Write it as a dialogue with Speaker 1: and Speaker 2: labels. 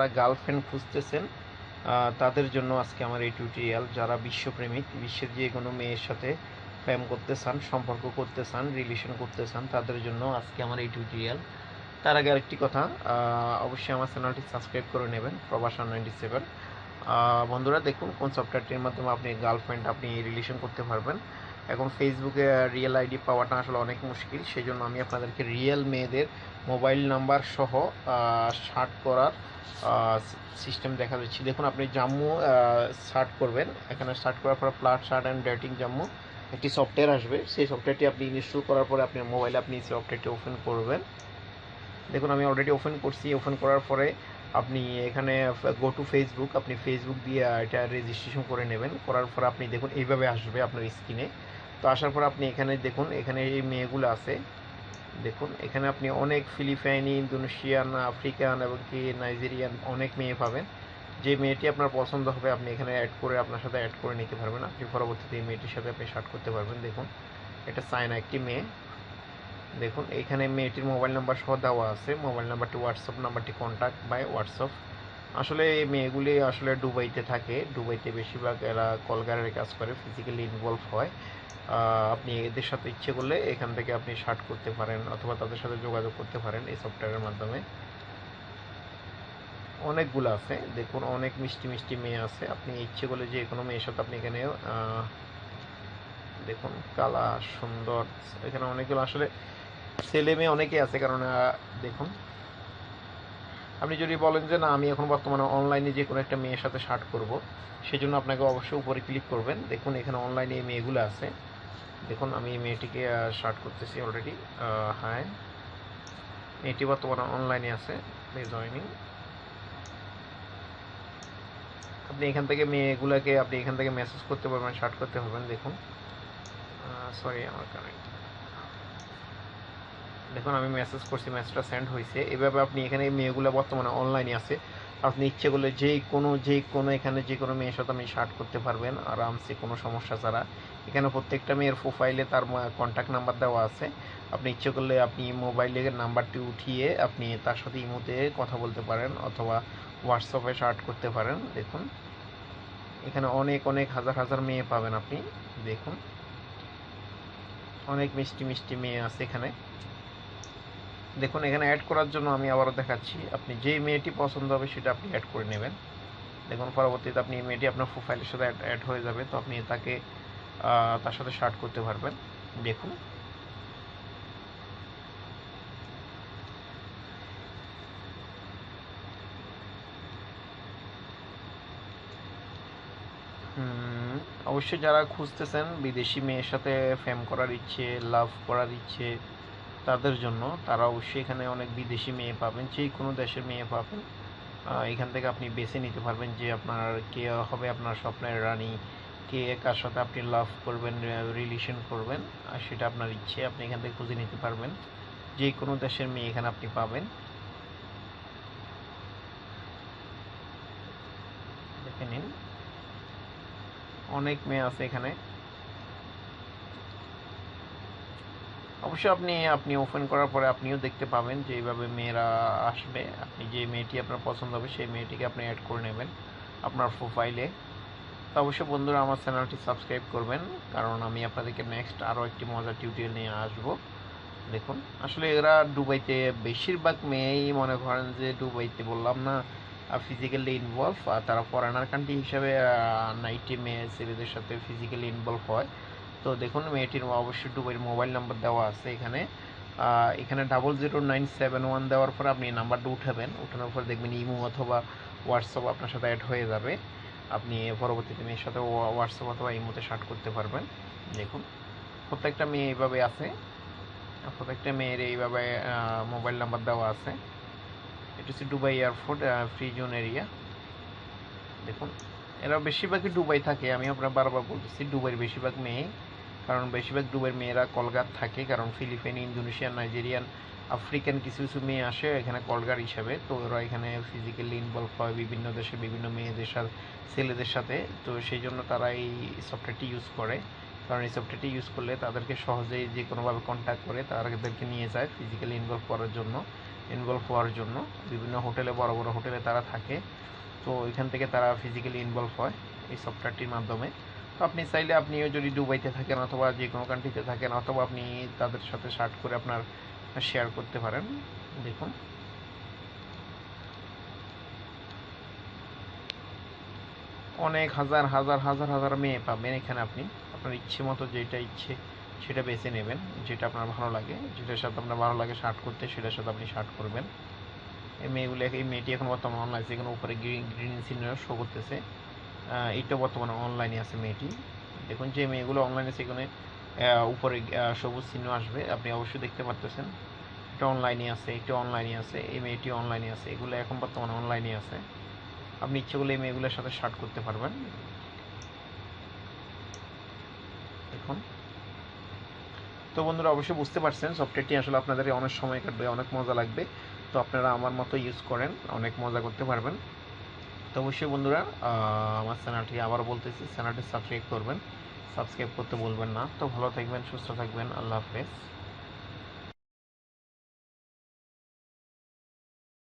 Speaker 1: যারা গার্লফ্রেন্ড খুঁজতেছেন তাদের জন্য আজকে আমার এই টিউটোরিয়াল যারা বিশ্বপ্রেমিক, বিশ্বের যে কোনো মেয়ের সাথে প্রেম করতে চান, সম্পর্ক করতে চান রিলেশন করতে চান, তাদের জন্য আজকে আমার এই টিউটোরিয়াল তার আগে আরেকটি কথা অবশ্যই আমার চ্যানেলটি সাবস্ক্রাইব করে নেবেন প্রবাসন নাইনটি সেভেন বন্ধুরা, দেখুন কোন সফটওয়্যারটির মাধ্যমে আপনি গার্লফ্রেন্ড আপনি রিলেশন করতে পারবেন। এখন ফেসবুকে রিয়েল আইডি পাওয়াটা আসলে অনেক মুশকিল সেই জন্য আমি আপনাদেরকে রিয়েল মেয়েদের মোবাইল নাম্বার সহ শার্ট করার সিস্টেম দেখা যাচ্ছে দেখুন, আপনি জাম্মু শার্ট করবেন। এখানে শার্ট করার পর প্লাট শার্ট অ্যান্ড ডেটিং জাম্মু, একটি সফটওয়্যার আসবে। সেই সফটওয়্যারটি আপনি ইনস্টল করার পরে আপনার মোবাইলে আপনি সেই সফটওয়্যারটি ওপেন করবেন। দেখুন, আমি অলরেডি ওপেন করছি। ওপেন করার পরে আপনি এখানে গো টু ফেসবুক আপনি ফেসবুক দিয়ে এটা রেজিস্ট্রেশন করে নেবেন। করার পর আপনি দেখুন, এইভাবে আসবে আপনার স্ক্রিনে তো আসার পর আপনি এখানে দেখুন, এখানে এই মেয়েগুলো আছে। দেখুন, এখানে আপনি অনেক ফিলিপাইনি, ইন্দোনেশিয়ান, আফ্রিকান এবং কি নাইজেরিয়ান অনেক মেয়ে পাবেন। যে মেয়েটি আপনার পছন্দ হবে, আপনি এখানে অ্যাড করে আপনার সাথে অ্যাড করে নিতে পারবেন। আপনি পরবর্তীতে এই মেয়েটির সাথে আপনি শার্ট করতে পারবেন। দেখুন, এটা চায়না একটি মেয়ে। দেখুন, এখানে মেয়েটির মোবাইল নাম্বার সহ দেওয়া আছে। মোবাইল নাম্বারটি হোয়াটসঅ্যাপ নাম্বারটি কন্ট্যাক্ট বাই হোয়াটসঅ্যাপ আসলে এই মেয়েগুলি আসলে দুবাইতে থাকে। দুবাইতে বেশিরভাগ এরা কলগারের কাজ করে ফিজিক্যালি ইনভলভ হয়। আপনি এদের সাথে ইচ্ছে করলে এখান থেকে আপনি শার্ট করতে পারেন অথবা তাদের সাথে যোগাযোগ করতে পারেন এই সফটওয়্যারের মাধ্যমে। অনেকগুলো আছে। দেখুন, অনেক মিষ্টি মিষ্টি মেয়ে আছে। আপনি ইচ্ছে করলে যে কোনো মেয়ের সাথে আপনি এখানে দেখুন কালা সুন্দর। এখানে অনেকগুলো আসলে ছেলে মেয়ে অনেকেই আছে কারণ দেখুন আপনি যদি বলেন যে, না, আমি এখন বর্তমানে অনলাইনে যে কোনো একটা মেয়ের সাথে শার্ট করব, সেজন্য আপনাকে অবশ্যই উপরে ক্লিক করবেন। দেখুন, এখানে অনলাইনে এই মেয়েগুলো আছে। দেখুন, আমি এই মেয়েটিকে শার্ট করতেছি অলরেডি হ্যাঁ মেয়েটি বর্তমানে অনলাইনে আছে। জয়নিং আপনি এখান থেকে মেয়েগুলোকে, আপনি এখান থেকে মেসেজ করতে পারবেন শার্ট করতে পারবেন। দেখুন। সরি আমার কানেক্ট দেখুন, আমি মেসেজ করছি মেসেজটা সেন্ড হয়েছে এভাবে আপনি এখানে মেয়েগুলো বর্তমানে অনলাইনে আছে। আপনি ইচ্ছে করলে যেই কোনো যেই কোনো এখানে যে কোনো মেয়ের সাথে আপনি শার্ট করতে পারবেন, আরামসে, কোনো সমস্যা ছাড়া। এখানে প্রত্যেকটা মেয়ের প্রোফাইলে তার কন্ট্যাক্ট নাম্বার দেওয়া আছে। আপনি ইচ্ছে করলে আপনি মোবাইলের নাম্বারটি উঠিয়ে আপনি তার সাথে ইমোতে কথা বলতে পারেন অথবা হোয়াটসঅ্যাপে শার্ট করতে পারেন। দেখুন, এখানে অনেক অনেক হাজার হাজার মেয়ে পাবেন আপনি। দেখুন, অনেক মিষ্টি মিষ্টি মেয়ে আছে এখানে। দেখুন, এখানে অ্যাড করার জন্য আমি আবারও দেখাচ্ছি, আপনি যেই মেয়েটি পছন্দ হবে সেটা আপনি অ্যাড করে নেবেন। দেখুন, পরবর্তীতে আপনি এই মেয়েটি আপনার প্রোফাইলের সাথে অ্যাড হয়ে যাবে, তো আপনি তাকে তার সাথে শার্ট করতে পারবেন। দেখুন। অবশ্যই যারা খুঁজতেছেন বিদেশি মেয়ের সাথে ফেম করার ইচ্ছে লাভ করার ইচ্ছে তাদের জন্য। তারা অবশ্যই এখানে অনেক বিদেশি মেয়ে পাবেন, যে কোনো দেশের মেয়ে পাবেন। এখান থেকে আপনি বেছে নিতে পারবেন যে আপনার কে হবে আপনার স্বপ্নের রানী, কে কার সাথে আপনি লাভ করবেন রিলেশন করবেন। আর সেটা আপনার ইচ্ছে, আপনি এখান থেকে খুঁজে নিতে পারবেন। যে কোনো দেশের মেয়ে এখানে আপনি পাবেন। দেখে নিন। অনেক মেয়ে আছে এখানে। অবশ্যই আপনি আপনি ওপেন করার পরে আপনিও দেখতে পাবেন যে এইভাবে মেয়েরা আসবে। আপনি যে মেয়েটি আপনার পছন্দ হবে, সেই মেয়েটিকে আপনি অ্যাড করে নেবেন আপনার প্রোফাইলে তো অবশ্যই বন্ধুরা, আমার চ্যানেলটি সাবস্ক্রাইব করবেন, কারণ আমি আপনাদেরকে নেক্সট আরও একটি মজার টিউটোরিয়াল নিয়ে আসব। দেখুন, আসলে এরা দুবাইতে বেশিরভাগ মেয়েই মনে করেন যে দুবাইতে বললাম না ফিজিক্যালি ইনভলভ আর তারা ফরেনার কান্ট্রি হিসাবে নাইটি মেয়ে ছেলেদের সাথে ফিজিক্যালি ইনভলভ হয়। তো দেখুন, মেয়েটির অবশ্যই দুবাইয়ের মোবাইল নাম্বার দেওয়া আছে এখানে। এখানে double zero nine seven one দেওয়ার পর আপনি নাম্বারটা উঠাবেন। উঠানোর পর দেখবেন ইমো অথবা হোয়াটসঅ্যাপ আপনার সাথে অ্যাড হয়ে যাবে। আপনি পরবর্তীতে মেয়ের সাথে হোয়াটসঅ্যাপ অথবা ইমোতে শার্ট করতে পারবেন। দেখুন, প্রত্যেকটা মেয়ে এইভাবে আছে। প্রত্যেকটা মেয়ের এইভাবে মোবাইল নাম্বার দেওয়া আছে। এটা হচ্ছে Dubai airport free zone area. দেখুন, এরা বেশিরভাগই দুবাই থাকে। আমি আপনার বারবার বলতেছি, দুবাইয়ের বেশিরভাগ মেয়ে কারণ বেশিরভাগ দুবাইয়ের মেয়েরা কলকাত থাকে, কারণ ফিলিপাইন, ইন্দোনেশিয়ান, নাইজেরিয়ান, আফ্রিকান কিছু কিছু মেয়ে আসে এখানে কলগার হিসাবে। তো ওরা এখানে ফিজিক্যালি ইনভলভ হয় বিভিন্ন দেশে, বিভিন্ন মেয়েদের সাথে, ছেলেদের সাথে। তো সেই জন্য তারা এই সফটওয়্যারটি ইউজ করে। কারণ এই সফটওয়্যারটি ইউজ করলে তাদেরকে সহজেই যে কোনোভাবে কন্ট্যাক্ট করে, তাদেরকে নিয়ে যায় ফিজিক্যালি ইনভলভ করার জন্য ইনভলভ হওয়ার জন্য। বিভিন্ন হোটেলে, বড় বড় হোটেলে তারা থাকে। তো এখান থেকে তারা ফিজিক্যালি ইনভলভ হয় এই সফটওয়্যারটির মাধ্যমে। আপনি চাইলে আপনিও যদি দুবাইতে থাকেন অথবা যে কোনো কান্ট্রিতে থাকেন, অথবা আপনি তাদের সাথে শার্ট করে আপনার শেয়ার করতে পারেন। দেখুন। অনেক হাজার হাজার হাজার হাজার মেয়ে পাবেন এখানে আপনি। আপনার ইচ্ছে মতো যেটা ইচ্ছে, সেটা বেছে নেবেন। যেটা আপনার ভালো লাগে, যেটার সাথে আপনার ভালো লাগে শার্ট করতে, সেটার সাথে আপনি শার্ট করবেন। এই মেয়েগুলো, এই মেয়েটি এখন বর্তমানে অনলাইন এখানে উপরে গ্রিন গ্রিন চিহ্ন শো করতেছে। এইটা বর্তমানে অনলাইনে আছে মেয়েটি। দেখুন যে মেয়েগুলো অনলাইনে সেখানে উপরে সবুজ চিহ্ন আসবে। আপনি অবশ্যই দেখতে পারতেছেন। এটা অনলাইনে আছে, এটা অনলাইনে আছে, এই মেয়েটি অনলাইনে আছে। এগুলো এখন বর্তমানে অনলাইনে আছে। আপনি ইচ্ছে করলে এই মেয়েগুলোর সাথে শার্ট করতে পারবেন। দেখুন। তো বন্ধুরা, অবশ্যই বুঝতে পারছেন সফটওয়্যারটি আসলে আপনাদের অনেক সময় কাটবে, অনেক মজা লাগবে। তো আপনারা আমার মতো ইউজ করেন, অনেক মজা করতে পারবেন। তো অবশ্যই বন্ধুরা আমার চ্যানেলটি আবার বলতেছি, চ্যানেলটি সাবস্ক্রাইব করবেন সাবস্ক্রাইব করতে বলবেন না। তো ভালো থাকবেন, সুস্থ থাকবেন, আল্লাহ হাফেজ।